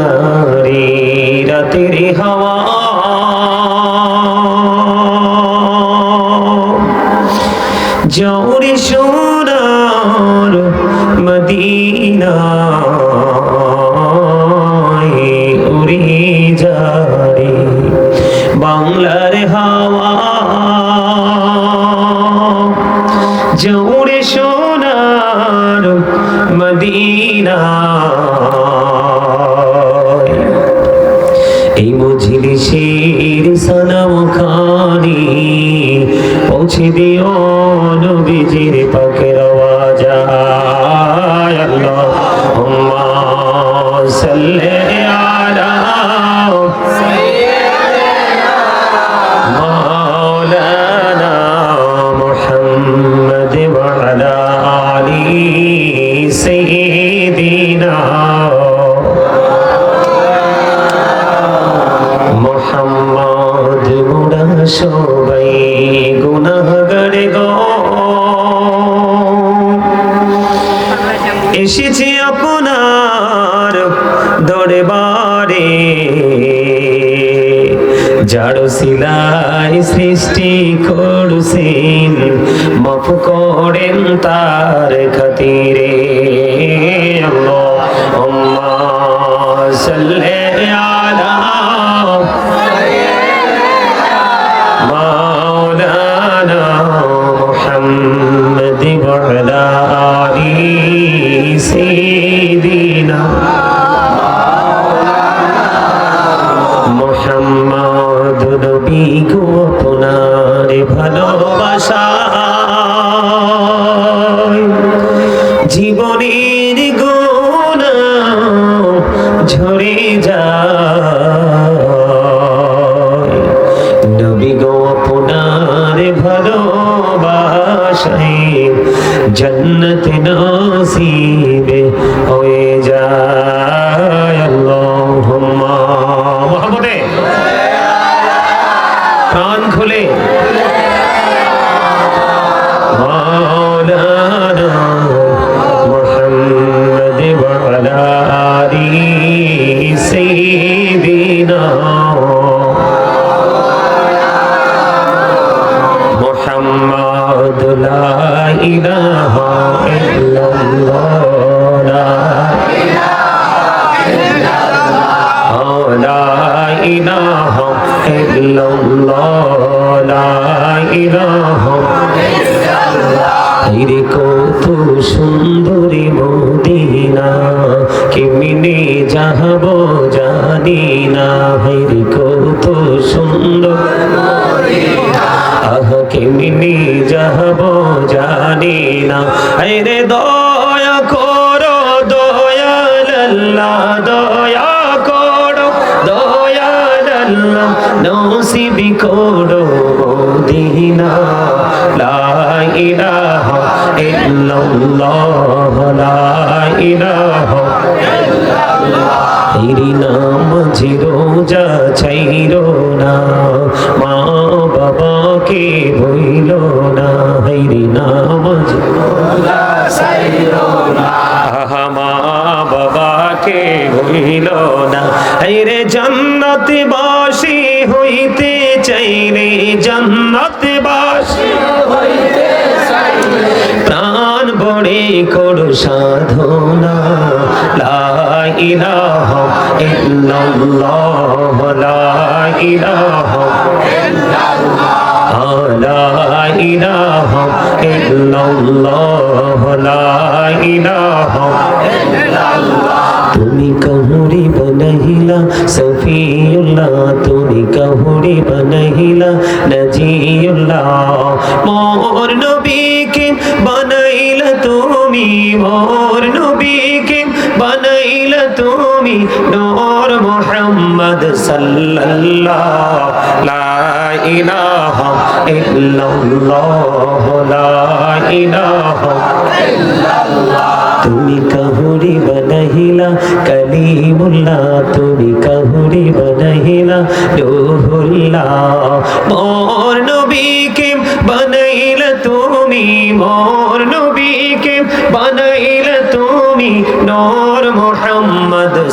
যারে রাতের হাওয়া। জৌরি সোনার মদিনা উড়ি যারে বাংলার হাওয়া। জৌরে সোনার মদিনা এই মজলিসের সালাম খানি পৌঁছে দিও নবীজির যাড়ো সিলাই সৃষ্টি করছেন মাফ করেন তার খাতিরে আল্লাহুম্মা সাল্লি আলা مولانا محمد وعلى آل আপনার ভালোবাসাই জন্নত নসিবে মদিনা কেমনে যাহব জানি না। রে কত সুন্দর। আহ কেমনে যাহব জানি না। রে দয়া করো দয়াল আল্লাহ দয়া করো দয়াল আল্লাহ নসিবি করো মদিনা লা ইলাহা ইল্লাল্লাহ। তেরি নাম রোজা ছাইরো না মা বাবাকে বইল না হেরি নাম মা বাবাকে হইল না। রে জন্নত বাসি হইতে চাইলে জন্নত বাসি প্রাণ বড়ে করো সাধনা। লা ইলাহা ইল্লাল্লাহ, লা ইলাহা লা ইলাহা ইল্লাল্লাহ, লা ইলাহা তুমি কহুরি বনহিলা সফিউল্লাহ, তুমি কহুরি বনহিলা নজিউল্লাহ। মোর নবীকে বানাইলা তুমি নূর মুহাম্মদ সাল্লাল্লাহ লা ইলাহা ইল্লাল্লাহ লা ইলাহা তুমি কহুরি বনহিলা কলিমুল্লাহ, তুমি কহুরি বনহিলা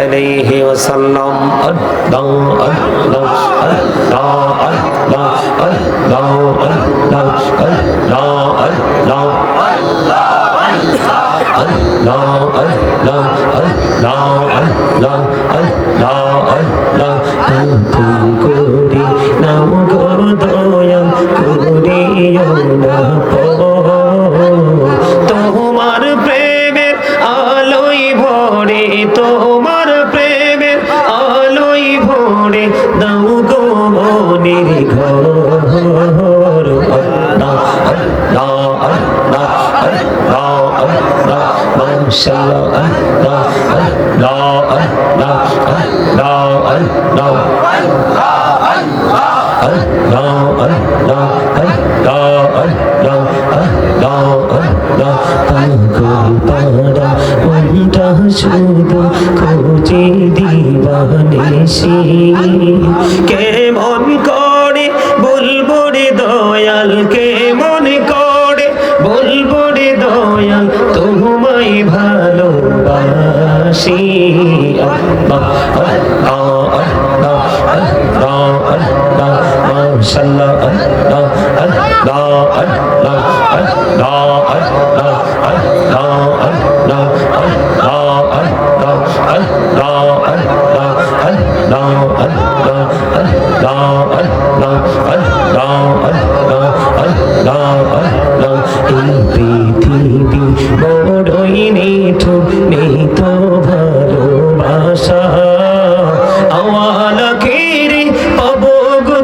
আলাইহি ওয়াসাল্লাম আল্লাহ আল্লাহ আল্লাহ আল্লাহ আল্লাহ আল্লাহ আল্লাহ আল্লাহ আল্লাহ পাড়া মনটা শুধু খোঁজে দিবানিসি কেমন করে বলব রে দয়াল কেমন করে বলব রে দয়াল তোমায় ভালোবাসি আল্লাহ আল্লাহ আল্লাহ আল্লাহ আল্লাহ মাশাআল্লাহ আল্লাহ আল্লাহ আল্লাহ আল্লাহ আল্লাহ আল্লাহ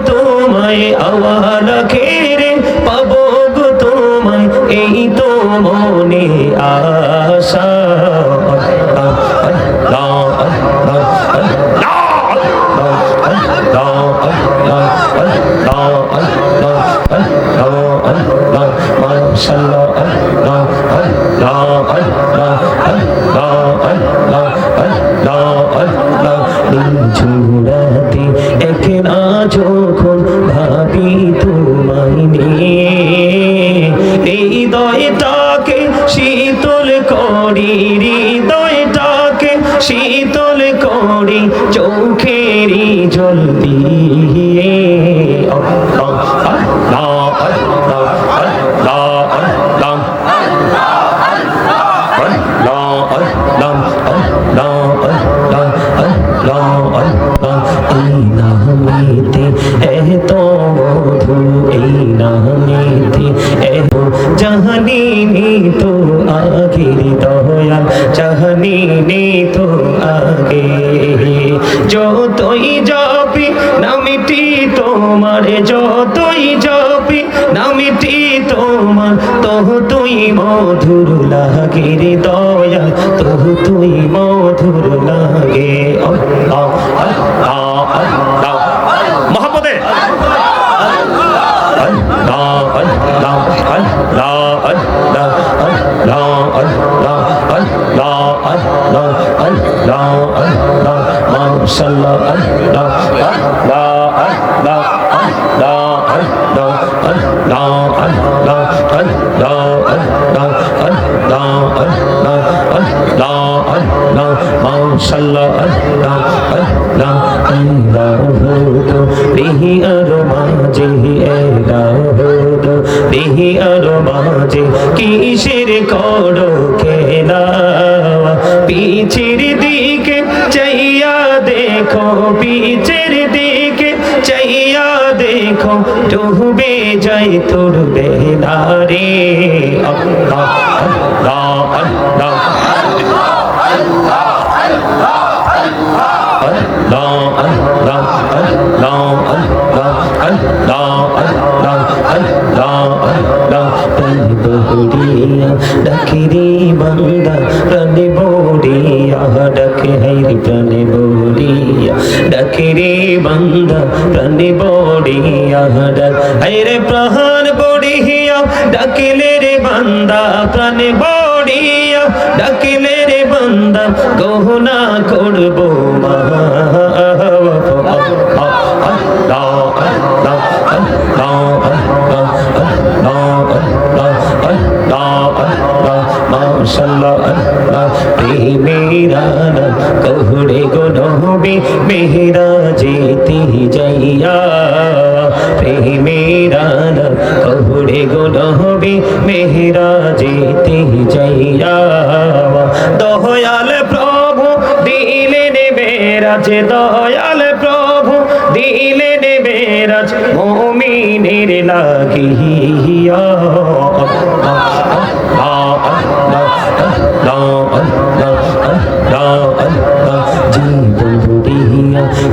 তোমায় আওয়ালা খেরে পাবো গো তোমায় এই তোমায় sallallahu যতই যাবি নামিটি তোমার তহ তুই মধুর লাগে রে দয়া তহ তুই মধুর লাগে মহাপদে আল্লাহ বিহি আর মাঝে এলা হতো বিহি আর মাঝে কিসের করো খেলা পিছের দিকে চাইয়া দেখো পিছের দিকে চাইয়া দেখো ডুবে যাই তোর আল্লাহ আল্লাহ আল্লাহ আল্লাহ আল্লাহ আল্লাহ আল্লাহ আল্লাহ আল্লাহ প্রাণ বড়িয়া ডাকে রে বান্দা প্রাণ বড়িয়া ডাকে হাইরে প্রাণ বড়িয়া ডাকে রে বান্দা প্রাণ বড়িয়া ডাক হাইরে প্রাণ বড়িয়া ডাকিলে রে বান্দা প্রাণ বড়িয়া ডাকিলে রে বান্দা গহনা করব মা। কহুড়ে গো নহবি মেহরা যেতে যাইয়া। প্রেমেরা বেগুন হবি মেহরা জিতে যাইয়া দহয়াল প্রভু দিলেন নেবেরাজ দহয়াল প্রভু দিলেন বেরাজ ভূমিনের লাগিয়া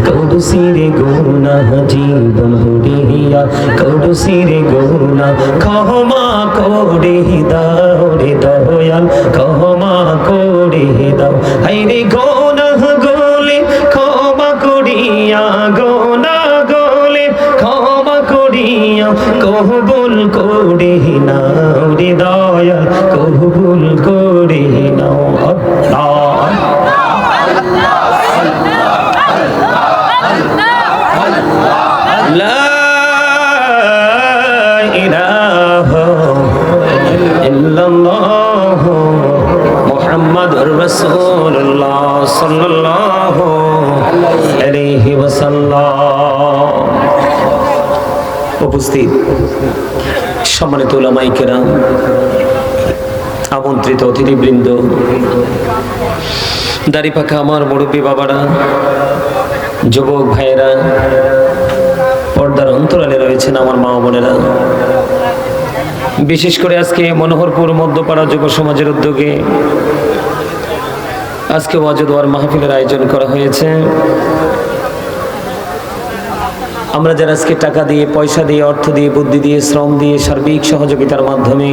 কৌডুসিরে গোনা জীবন বুড়িয়া কৌডুসিরে গোনা ক্ষমা করে দাও রে দয়াল ক্ষমা করে দাও হাই রে গোলে সাল্লাল্লাহু উপস্থিত সম্মানিত ওলামাই আমন্ত্রিত অতিথিবৃন্দ দাড়ি পাখা আমার মুরব্বী বাবারা, যুবক ভাইয়েরা, পর্দার অন্তরালে রয়েছেন আমার মা বোনেরা। বিশেষ করে আজকে মনোহরপুর মধ্যপাড়া যুব সমাজের উদ্যোগে আজকে ওয়াজদোয়ার মাহফিলের আয়োজন করা হয়েছে। আমরা যারা আজকে টাকা দিয়ে, পয়সা দিয়ে, অর্থ দিয়ে, বুদ্ধি দিয়ে, শ্রম দিয়ে সার্বিক সহযোগিতার মাধ্যমে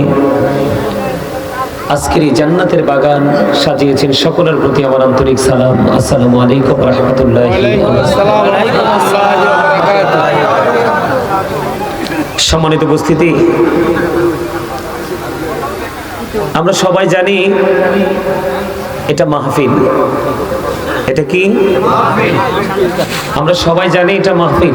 আজকের এই জান্নাতের বাগান সাজিয়েছেন, সকলের প্রতি আমার আন্তরিক সালাম। আসসালামু আলাইকুম রহমতুল্লাহ সম্মানিত উপস্থিতি, আমরা সবাই জানি এটা মাহফিল। এটা কি? আমরা সবাই জানি এটা মাহফিল।